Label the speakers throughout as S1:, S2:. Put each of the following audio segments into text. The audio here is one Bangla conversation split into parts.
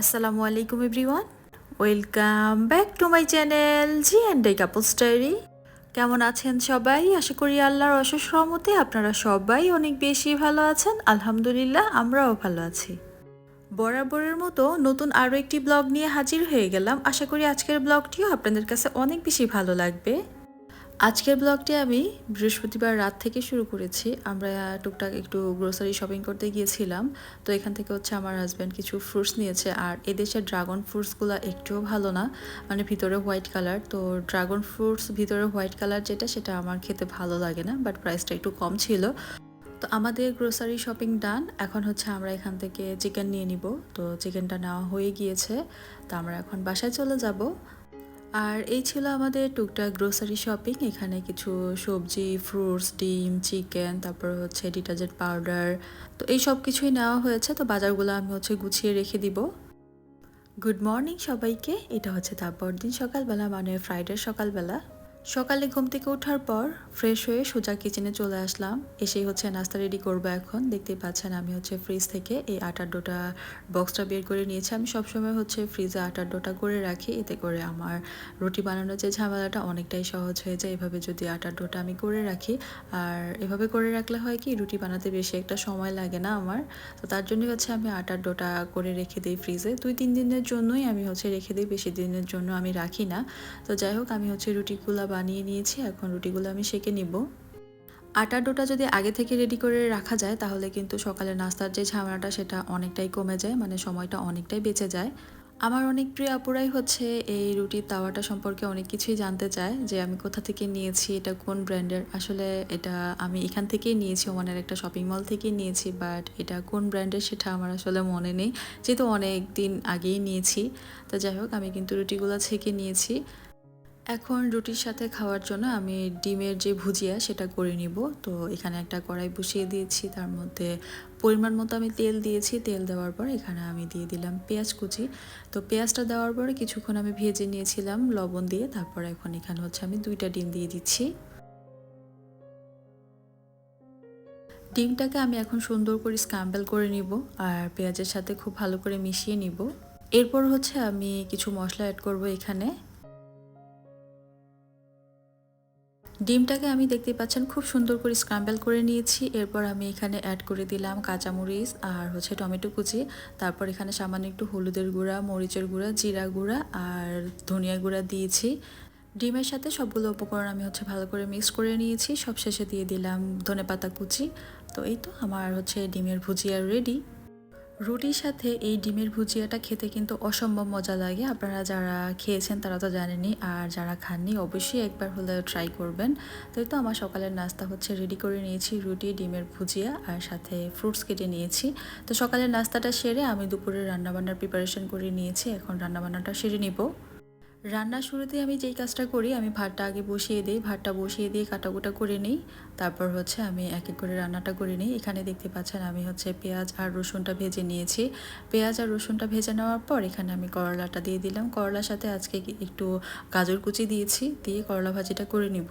S1: আসসালামু আলাইকুম everyone welcome back to my channel G and I couples diary কেমন আছেন সবাই? আশা করি আল্লাহর অশেষ রহমতে আপনারা সবাই অনেক বেশি ভালো আছেন। আলহামদুলিল্লাহ, আমরাও ভালো আছি। বরাবরের মতো নতুন আরও একটি ব্লগ নিয়ে হাজির হয়ে গেলাম। আশা করি আজকের ব্লগটিও আপনাদের কাছে অনেক বেশি ভালো লাগবে। আজকের ব্লগটি আমি বৃহস্পতিবার রাত থেকে শুরু করেছি। আমরা টুকটাক একটু গ্রোসারি শপিং করতে গিয়েছিলাম। তো এখান থেকে হচ্ছে আমার হাজব্যান্ড কিছু ফ্রুটস নিয়েছে। আর এদেশের ড্রাগন ফ্রুটসগুলো একটুও ভালো না। মানে ভিতরে হোয়াইট কালার তো ড্রাগন ফ্রুটস ভিতরে হোয়াইট কালার যেটা, সেটা আমার খেতে ভালো লাগে না বাট প্রাইসটা একটু কম ছিল। তো আমাদের গ্রোসারি শপিং ডান এখন হচ্ছে আমরা এখান থেকে চিকেন নিয়ে নিব। তো চিকেনটা নেওয়া হয়ে গিয়েছে। তো আমরা এখন বাসায় চলে যাব। আর এই ছিল আমাদের টুকটাক গ্রোসারি শপিং এখানে কিছু সবজি ফ্রুটস ডিম চিকেন তারপর হচ্ছে ডিটারজেন্ট পাউডার তো এই সব কিছুই নেওয়া হয়েছে, তো বাজারগুলো আমি হচ্ছে গুছিয়ে রেখে দিব। গুড মর্নিং সবাইকে, এটা হচ্ছে তারপর দিন সকালবেলা মানে ফ্রাইডে সকালবেলা। সকালে ঘুম থেকে ওঠার পর ফ্রেশ হয়ে সোজা কিচেনে চলে আসলাম। এসেই হচ্ছে নাস্তা রেডি করব এখন। দেখতেই পাচ্ছেন আমি হচ্ছে ফ্রিজ থেকে এই আটার ডোটা বক্সটা বের করে নিয়েছি। আমি সবসময় হচ্ছে ফ্রিজে আটার ডোটা করে রাখি। এতে করে আমার রুটি বানানোর যে ঝামেলাটা অনেকটাই সহজ হয়ে যায়। এভাবে যদি আটার ডোটা আমি করে রাখি, আর এভাবে করে রাখলে হয় কি, রুটি বানাতে বেশি একটা সময় লাগে না আমার। তো তার জন্যই হচ্ছে আমি আটার ডোটা করে রেখে দিই ফ্রিজে দুই, তিন দিনের জন্যই আমি হচ্ছে রেখে দিই, বেশি দিনের জন্য আমি রাখি না। তো যাই হোক, আমি হচ্ছে রুটিগুলো বানিয়ে নিয়েছি, এখন রুটিগুলো আমি সেঁকে নিব। আটার ডোটা যদি আগে থেকে রেডি করে রাখা যায়, তাহলে কিন্তু সকালে নাস্তার যে ঝামেলাটা, সেটা অনেকটাই কমে যায় মানে সময়টা অনেকটাই বেঁচে যায়। আমার অনেক প্রিয় আপুরাই হচ্ছে এই রুটির তাওয়াটা সম্পর্কে অনেক কিছুই জানতে চায়, যে আমি কোথা থেকে নিয়েছি, এটা কোন ব্র্যান্ডের? আসলে এটা আমি এখান থেকেই নিয়েছি, ওমানের একটা শপিং মল থেকেই নিয়েছি বাট এটা কোন ব্র্যান্ডের সেটা আমার আসলে মনে নেই। যেহেতু অনেক দিন আগেই নিয়েছি, তো যাই হোক, আমি কিন্তু রুটিগুলো ছেঁকে নিয়েছি। এখন রুটির সাথে খাওয়ার জন্য আমি ডিমের যে ভুজিয়া সেটা করে নিব। তো এখানে একটা কড়াই বসিয়ে দিয়েছি, তার মধ্যে পরিমাণ মতো আমি তেল দিয়েছি। তেল দেওয়ার পর এখানে আমি দিয়ে দিলাম পেঁয়াজ কুচি। তো পেঁয়াজটা দেওয়ার পরে কিছুক্ষণ আমি ভেজে নিয়েছিলাম লবণ দিয়ে, তারপর এখন এখানে হচ্ছে আমি দুইটা ডিম দিয়ে দিচ্ছি। ডিমটাকে আমি এখন সুন্দর করে স্ক্যাম্বেল করে নিব আর পেঁয়াজের সাথে খুব ভালো করে মিশিয়ে নিব। এরপর হচ্ছে আমি কিছু মশলা অ্যাড করব এখানে। ডিমটাকে আমি দেখতে পাচ্ছেন খুব সুন্দর করে স্ক্রাম্বেল করে নিয়েছি। এরপর আমি এখানে অ্যাড করে দিলাম কাঁচামরিচ আর হচ্ছে টমেটো কুচি। তারপর এখানে সামান্য একটু হলুদের গুঁড়া, মরিচের গুঁড়া, জিরা গুঁড়া আর ধনিয়া গুঁড়া দিয়েছি। ডিমের সাথে সবগুলো উপকরণ আমি হচ্ছে ভালো করে মিক্স করে নিয়েছি। সব শেষে দিয়ে দিলাম ধনে পাতা কুচি। তো এই তো আমার হচ্ছে ডিমের ভুজিয়া রেডি রুটির সাথে এই ডিমের ভুজিয়াটা খেতে কিন্তু অসম্ভব মজা লাগে। আপনারা যারা খেয়েছেন তারা তো জানেনি আর যারা খাননি অবশ্যই একবার হলে ট্রাই করবেন। তো তো আমার সকালের নাস্তা হচ্ছে রেডি করে নিয়েছি, রুটি, ডিমের ভুজিয়া, আর সাথে ফ্রুটস কেটে নিয়েছি। তো সকালের নাস্তাটা সেরে আমি দুপুরে রান্নাবান্নার প্রিপারেশন করে নিয়েছি, এখন রান্নাবান্নাটা সেরে নিব। রান্নার শুরুতে আমি যেই কাজটা করি, আমি ভাতটা আগে বসিয়ে দিই, ভাতটা বসিয়ে দিয়ে কাটাকুটা করে নিই। তারপর হচ্ছে আমি এক এক করে রান্নাটা করে নিই। এখানে দেখতে পাচ্ছেন আমি হচ্ছে পেঁয়াজ আর রসুনটা ভেজে নিয়েছি। পেঁয়াজ আর রসুনটা ভেজে নেওয়ার পর এখানে আমি করলাটা দিয়ে দিলাম। করলার সাথে আজকে একটু গাজর কুচি দিয়েছি, দিয়ে করলা ভাজিটা করে নিব।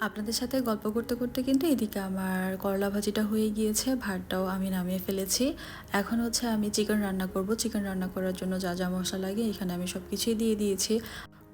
S1: আপনাদের সাথে গল্প করতে করতে কিন্তু এদিকে আমার করলা ভাজিটা হয়ে গিয়েছে, ভাতটাও আমি নামিয়ে ফেলেছি। এখন হচ্ছে আমি চিকেন রান্না করব। চিকেন রান্না করার জন্য যা যা মশলা লাগে এখানে আমি সব কিছুই দিয়ে দিয়েছি।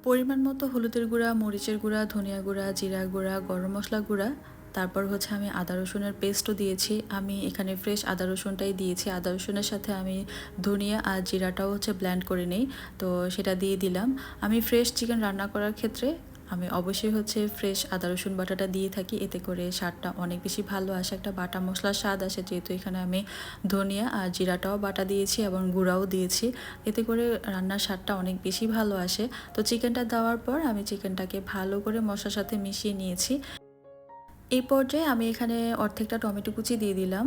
S1: পরিমাণ মতো হলুদের গুঁড়া, মরিচের গুঁড়া, ধনিয়া গুঁড়া, জিরা গুঁড়া, গরম মশলা গুঁড়া। তারপর হচ্ছে আমি আদা রসুনের পেস্টও দিয়েছি। আমি এখানে ফ্রেশ আদা রসুনটাই দিয়েছি। আদা রসুনের সাথে আমি ধনিয়া আর জিরাটাও হচ্ছে ব্ল্যান্ড করে নিই। তো সেটা দিয়ে দিলাম। আমি ফ্রেশ চিকেন রান্না করার ক্ষেত্রে আমি অবশ্যই হচ্ছে ফ্রেশ আদা, রসুন বাটাটা দিয়ে থাকি। এতে করে স্বাদটা অনেক বেশি ভালো আসে। একটা বাটা মশলার স্বাদ আসে। যেহেতু এখানে আমি ধনিয়া আর জিরাটাও বাটা দিয়েছি এবং গুঁড়াও দিয়েছি। এতে করে রান্নার স্বাদটা অনেক বেশি ভালো আসে। তো চিকেনটা দেওয়ার পর আমি চিকেনটাকে ভালো করে মশলার সাথে মিশিয়ে নিয়েছি। এই পর্যায়ে আমি এখানে অর্ধেকটা টমেটো কুচি দিয়ে দিলাম।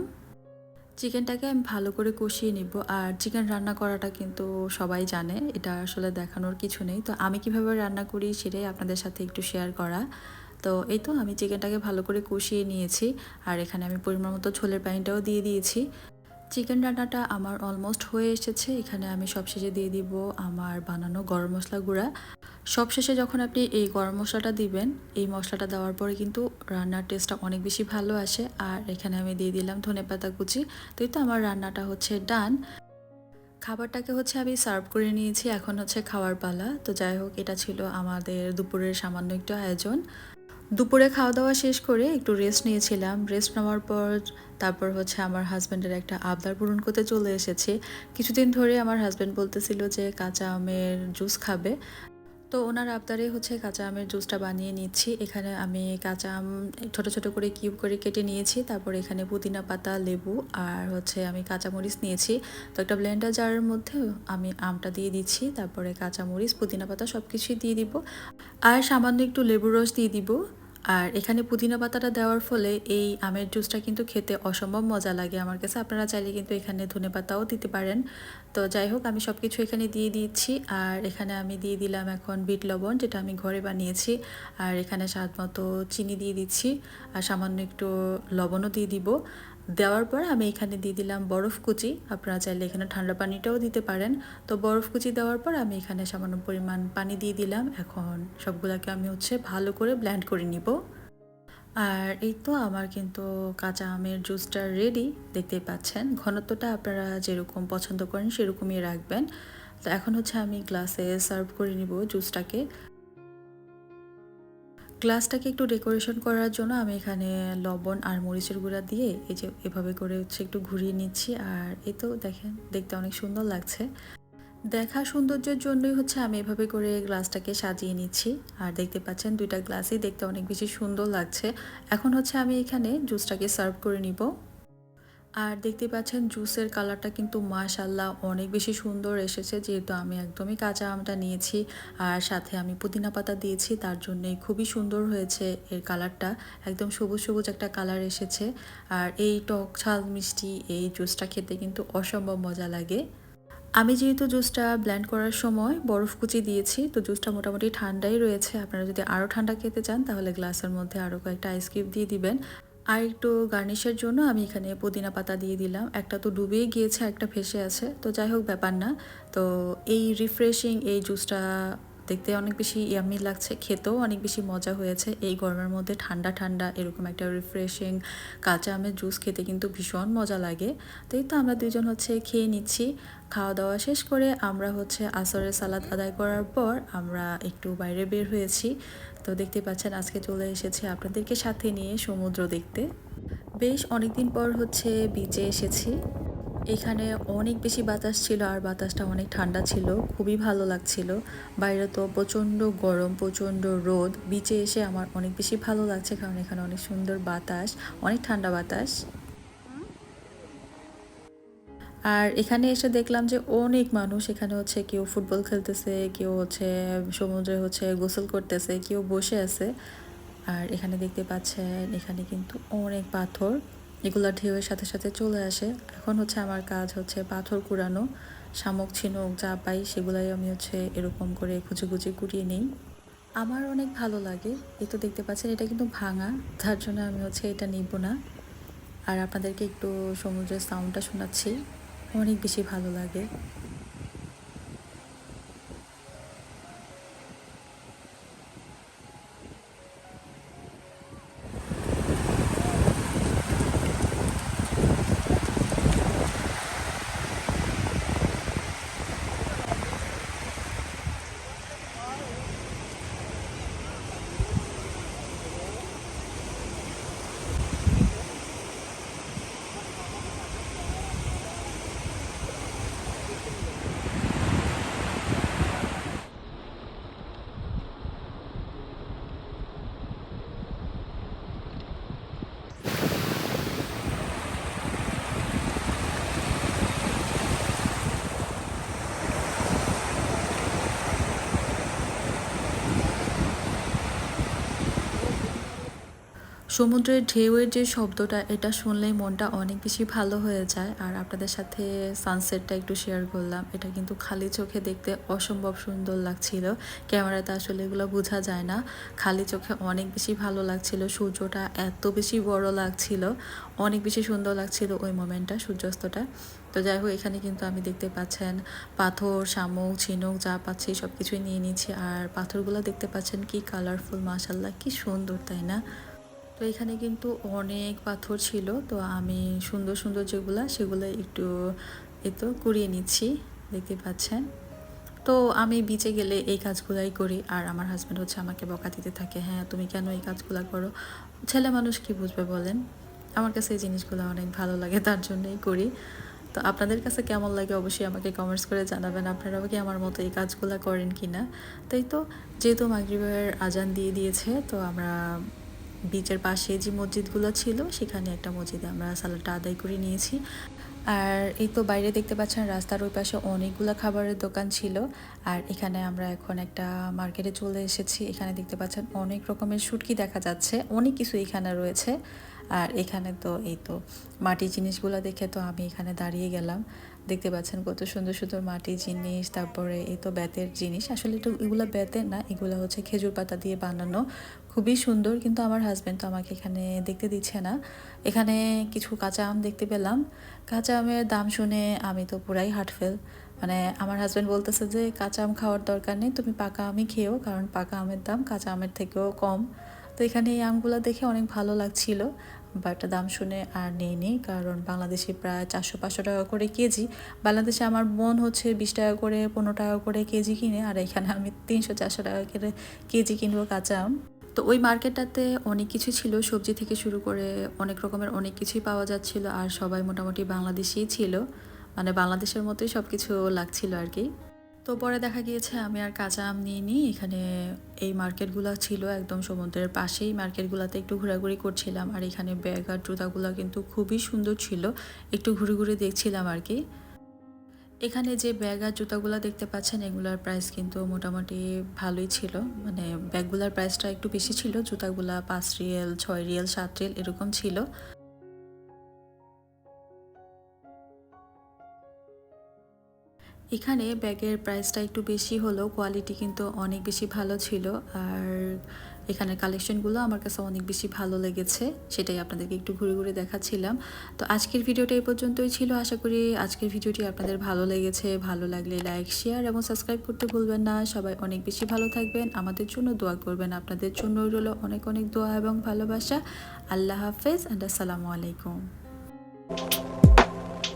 S1: চিকেনটাকে আমি ভালো করে কষিয়ে নিব। আর চিকেন রান্না করাটা কিন্তু সবাই জানে, এটা আসলে দেখানোর কিছু নেই। তো আমি কীভাবে রান্না করি সেটাই আপনাদের সাথে একটু শেয়ার করা। তো এই তো আমি চিকেনটাকে ভালো করে কষিয়ে নিয়েছি। আর এখানে আমি পরিমাণ মতো ছোলের পানিটাও দিয়ে দিয়েছি। চিকেন রান্নাটা আমার অলমোস্ট হয়ে এসেছে। এখানে আমি সবশেষে দিয়ে দিব আমার বানানো গরম মশলা গুঁড়া। সবশেষে যখন আপনি এই গরম মশলাটা দিবেন, এই মশলাটা দেওয়ার পরে কিন্তু রান্নার টেস্টটা অনেক বেশি ভালো আসে। আর এখানে আমি দিয়ে দিলাম ধনে পাতা কুচি। তো এই তো আমার রান্নাটা হচ্ছে ডান খাবারটাকে হচ্ছে আমি সার্ভ করে নিয়েছি। এখন হচ্ছে খাওয়ার পালা। তো যাই হোক, এটা ছিল আমাদের দুপুরের সামান্য একটু আয়োজন। দুপুরে খাওয়া দাওয়া শেষ করে একটু রেস্ট নিয়েছিলাম। রেস্ট নেওয়ার পর তারপর হচ্ছে আমার হাজব্যান্ডের একটা আবদার পূরণ করতে চলে এসেছে। কিছুদিন ধরে আমার হাজব্যান্ড বলতেছিল যে কাঁচা আমের জুস খাবে। তো ওনার আবদারে হচ্ছে কাঁচা আমের জুসটা বানিয়ে নিচ্ছি। এখানে আমি কাঁচা আম ছোট ছোট করে কিউব করে কেটে নিয়েছি। তারপর এখানে পুদিনা পাতা, লেবু আর হচ্ছে আমি কাঁচামরিচ নিয়েছি। তো একটা ব্লেন্ডার জারের মধ্যে আমি আমটা দিয়ে দিচ্ছি। তারপরে কাঁচামরিচ, পুদিনা পাতা সব কিছুই দিয়ে দিব। আর সামান্য একটু লেবুর রস দিয়ে দিব। আর এখানে পুদিনা পাতাটা দেওয়ার ফলে এই আমের জুসটা কিন্তু খেতে অসম্ভব মজা লাগে আমার কাছে। আপনারা চাইলে কিন্তু এখানে ধনে পাতাও দিতে পারেন। তো যাই হোক, আমি সব কিছু এখানে দিয়ে দিচ্ছি। আর এখানে আমি দিয়ে দিলাম এখন বিট লবণ, যেটা আমি ঘরে বানিয়েছি। আর এখানে স্বাদ মতো চিনি দিয়ে দিচ্ছি। আর সামান্য একটু লবণও দিয়ে দিব। দেওয়ার পর আমি এখানে দিয়ে দিলাম বরফ কুচি। আপনারা চাইলে এখানে ঠান্ডা পানিটাও দিতে পারেন। তো বরফ কুচি দেওয়ার পর আমি এখানে সামান্য পরিমাণ পানি দিয়ে দিলাম। এখন সবগুলোকে আমি হচ্ছে ভালো করে ব্ল্যান্ড করে নিব। আর এই তো আমার কিন্তু কাঁচা আমের জুসটা রেডি দেখতেই পাচ্ছেন। ঘনত্বটা আপনারা যেরকম পছন্দ করেন সেরকমই রাখবেন। তো এখন হচ্ছে আমি গ্লাসে সার্ভ করে নিব জুসটাকে গ্লাসটাকে একটু ডেকোরেশন করার জন্য আমি এখানে লবণ আর মরিচের গুঁড়া দিয়ে এই যে এভাবে করে হচ্ছে একটু ঘুরিয়ে নিচ্ছি। আর এ তো দেখেন, দেখতে অনেক সুন্দর লাগছে। দেখা সৌন্দর্যের জন্যই হচ্ছে আমি এভাবে করে গ্লাসটাকে সাজিয়ে নিচ্ছি। আর দেখতে পাচ্ছেন দুইটা গ্লাসই দেখতে অনেক বেশি সুন্দর লাগছে। এখন হচ্ছে আমি এখানে জুসটাকে সার্ভ করে নিব। আর দেখতে পাচ্ছেন জুসের কালারটা কিন্তু মাশাল্লাহ অনেক বেশি সুন্দর এসেছে, যেহেতু আমি একদমই কাঁচা আমটা নিয়েছি আর সাথে আমি পুদিনা পাতা দিয়েছি, তার জন্যই খুবই সুন্দর হয়েছে এর কালারটা। একদম সবুজ সবুজ একটা কালার এসেছে আর এই টক ঝাল মিষ্টি এই জুসটা খেতে কিন্তু অসম্ভব মজা লাগে। আমি যেহেতু জুসটা ব্ল্যান্ড করার সময় বরফ কুচি দিয়েছি, তো জুসটা মোটামুটি ঠান্ডাই রয়েছে। আপনারা যদি আরও ঠান্ডা খেতে চান, তাহলে গ্লাসের মধ্যে আরও কয়েকটা আইস কিউব দিয়ে দিবেন। আর একটু গার্নিশের জন্য আমি এখানে পুদিনা পাতা দিয়ে দিলাম। একটা তো ডুবেই গিয়েছে, একটা ভেসে আছে। তো যাই হোক, ব্যাপার না। তো এই রিফ্রেশিং এই জুসটা দেখতে অনেক বেশি ইয়ামি লাগছে, খেতেও অনেক বেশি মজা হয়েছে। এই গরমের মধ্যে ঠান্ডা ঠান্ডা, এরকম একটা রিফ্রেশিং কাঁচা আমের জুস খেতে কিন্তু ভীষণ মজা লাগে। তো এই তো আমরা দুজন হচ্ছে খেয়ে নিচ্ছি। খাওয়া দাওয়া শেষ করে আমরা হচ্ছে আসরের সালাদ আদায় করার পর আমরা একটু বাইরে বের হয়েছি। তো দেখতে পাচ্ছেন আজকে চলে এসেছি আপনাদেরকে সাথে নিয়ে সমুদ্র দেখতে। বেশ অনেকদিন পর হচ্ছে বিচে এসেছি। এখানে অনেক বেশি বাতাস ছিল আর বাতাসটা অনেক ঠান্ডা ছিল, খুবই ভালো লাগছিল। বাইরে তো প্রচণ্ড গরম, প্রচণ্ড রোদ বিচে এসে আমার অনেক বেশি ভালো লাগছে কারণ এখানে অনেক সুন্দর বাতাস, অনেক ঠান্ডা বাতাস। আর এখানে এসে দেখলাম যে অনেক মানুষ, এখানে হচ্ছে কেউ ফুটবল খেলতেছে, কেউ হচ্ছে সমুদ্রে হচ্ছে গোসল করতেছে, কেউ বসে আছে। আর এখানে দেখতে পাচ্ছেন, এখানে কিন্তু অনেক পাথর। এগুলো ঢেউয়ের সাথে সাথে চলে আসে। এখন হচ্ছে আমার কাজ হচ্ছে পাথর কুড়ানো, শামুক, ছিনুক, যা পাই সেগুলাই আমি হচ্ছে এরকম করে খুঁজে খুঁজে কুড়িয়ে নিই। আমার অনেক ভালো লাগে, এই তো দেখতে পাচ্ছেন এটা কিন্তু ভাঙা, যার জন্য আমি হচ্ছে এটা নিব না। আর আপনাদেরকে একটু সমুদ্রের সাউন্ডটা শোনাচ্ছি, অনেক বেশি ভালো লাগে। সমুদ্রের ঢেউয়ের যে শব্দটা, এটা শুনলেই মনটা অনেক বেশি ভালো হয়ে যায়। আর আপনাদের সাথে সানসেটটা একটু শেয়ার করলাম। এটা কিন্তু খালি চোখে দেখতে অসম্ভব সুন্দর লাগছিল। ক্যামেরাতে আসলে এগুলো বোঝা যায় না। খালি চোখে অনেক বেশি ভালো লাগছিল। সূর্যটা এত বেশি বড় লাগছিল। অনেক বেশি সুন্দর লাগছিল ওই মোমেন্টটা সূর্যাস্তটা। তো যাই হোক, এখানে কিন্তু আমি দেখতে পাচ্ছেন পাথর, শামুক, ঝিনুক যা পাচ্ছি সব কিছুই নিয়ে নিচ্ছি। আর পাথরগুলো দেখতে পাচ্ছেন কি কালারফুল মাসাল্লাহ কি সুন্দর, তাই না? তো এখানে কিন্তু অনেক পাথর ছিল, তো আমি সুন্দর সুন্দর যেগুলো সেগুলো একটু এতো কুড়িয়ে নিচ্ছি, দেখতে পাচ্ছেন। তো আমি বিচে গেলে এই কাজগুলাই করি, আর আমার হাজব্যান্ড হচ্ছে আমাকে বকা দিতে থাকে হ্যাঁ তুমি কেন এই কাজগুলো করো? ছেলে মানুষ কি বুঝবে বলেন? আমার কাছে এই জিনিসগুলো অনেক ভালো লাগে, তার জন্যই করি। তো আপনাদের কাছে কেমন লাগে অবশ্যই আমাকে কমেন্টস করে জানাবেন, আপনারাও কি আমার মতো এই কাজগুলো করেন কি না তাই তো, যেহেতু মাগরিবের আজান দিয়ে দিয়েছে, তো আমরা বিচের পাশে যে মসজিদগুলো ছিল, সেখানে একটা মসজিদে আমরা সালাদটা আদায় করে নিয়েছি। আর এই তো বাইরে দেখতে পাচ্ছেন, রাস্তার ওই পাশে অনেকগুলো খাবারের দোকান ছিল। আর এখানে আমরা এখন একটা মার্কেটে চলে এসেছি। এখানে দেখতে পাচ্ছেন অনেক রকমের শুটকি দেখা যাচ্ছে। অনেক কিছু এখানে রয়েছে। আর এখানে তো এই তো মাটির জিনিসগুলো দেখে তো আমি এখানে দাঁড়িয়ে গেলাম। দেখতে পাচ্ছেন কত সুন্দর সুন্দর মাটির জিনিস, তারপরে এই তো বেতের জিনিস। আসলে একটু এগুলো বেতের না, এগুলো হচ্ছে খেজুর পাতা দিয়ে বানানো। খুবই সুন্দর, কিন্তু আমার হাজব্যান্ড তো আমাকে এখানে দেখতে দিচ্ছে না। এখানে কিছু কাঁচা আম দেখতে পেলাম। কাঁচা আমের দাম শুনে আমি তো পুরাই হার্টফেল মানে আমার হাজব্যান্ড বলতেছে যে, কাঁচা আম খাওয়ার দরকার নেই, তুমি পাকা আমই খেও কারণ পাকা আমের দাম কাঁচা আমের থেকেও কম। তো এখানে এই আমগুলো দেখে অনেক ভালো লাগছিল। বাট দাম শুনে আর নেই নেই, কারণ বাংলাদেশে প্রায় চারশো পাঁচশো টাকা করে কেজি। বাংলাদেশে আমার মন হচ্ছে বিশ টাকা করে, পনেরো টাকা করে কেজি কিনে, আর এখানে আমি তিনশো চারশো টাকা করে কেজি কিনবো কাঁচা আম। তো ওই মার্কেটটাতে অনেক কিছু ছিল, সবজি থেকে শুরু করে অনেক রকমের অনেক কিছুই পাওয়া যাচ্ছিল, আর সবাই মোটামুটি বাংলাদেশেই ছিল। মানে বাংলাদেশের মতোই সব কিছু লাগছিল আর কি। তো পরে দেখা গিয়েছে, আমি আর কাঁচা আম নিয়ে নিই এখানে এই মার্কেটগুলো ছিল একদম সমুদ্রের পাশেই। মার্কেটগুলোতে একটু ঘোরাঘুরি করছিলাম আর এখানে ব্যাগ আর জুতাগুলো কিন্তু খুবই সুন্দর ছিল। একটু ঘুরে ঘুরে দেখছিলাম আর কি। এখানে যে ব্যাগ আর জুতাগুলো দেখতে পাচ্ছেন, এগুলোর প্রাইস কিন্তু মোটামুটি ভালোই ছিল। মানে ব্যাগগুলোর প্রাইসটা একটু বেশি ছিল, জুতাগুলা পাঁচ রিয়েল, ছয় রিয়েল, সাত রিয়েল এরকম ছিল। এখানে ব্যাগের প্রাইসটা একটু বেশি হলেও কোয়ালিটি কিন্তু অনেক বেশি ভালো ছিল। আর এখানের কালেকশনগুলো আমার কাছে অনেক বেশি ভালো লেগেছে, সেটাই আপনাদেরকে একটু ঘুরে ঘুরে দেখাচ্ছিলাম। তো আজকের ভিডিওটা এই পর্যন্তই ছিল। আশা করি আজকের ভিডিওটি আপনাদের ভালো লেগেছে। ভালো লাগলে লাইক শেয়ার এবং সাবস্ক্রাইব করতে ভুলবেন না। সবাই অনেক বেশি ভালো থাকবেন। আমাদের জন্য দোয়া করবেন। আপনাদের জন্য রইল অনেক অনেক দোয়া এবং ভালোবাসা। আল্লাহ হাফেজ অ্যান্ড আসসালামু আলাইকুম।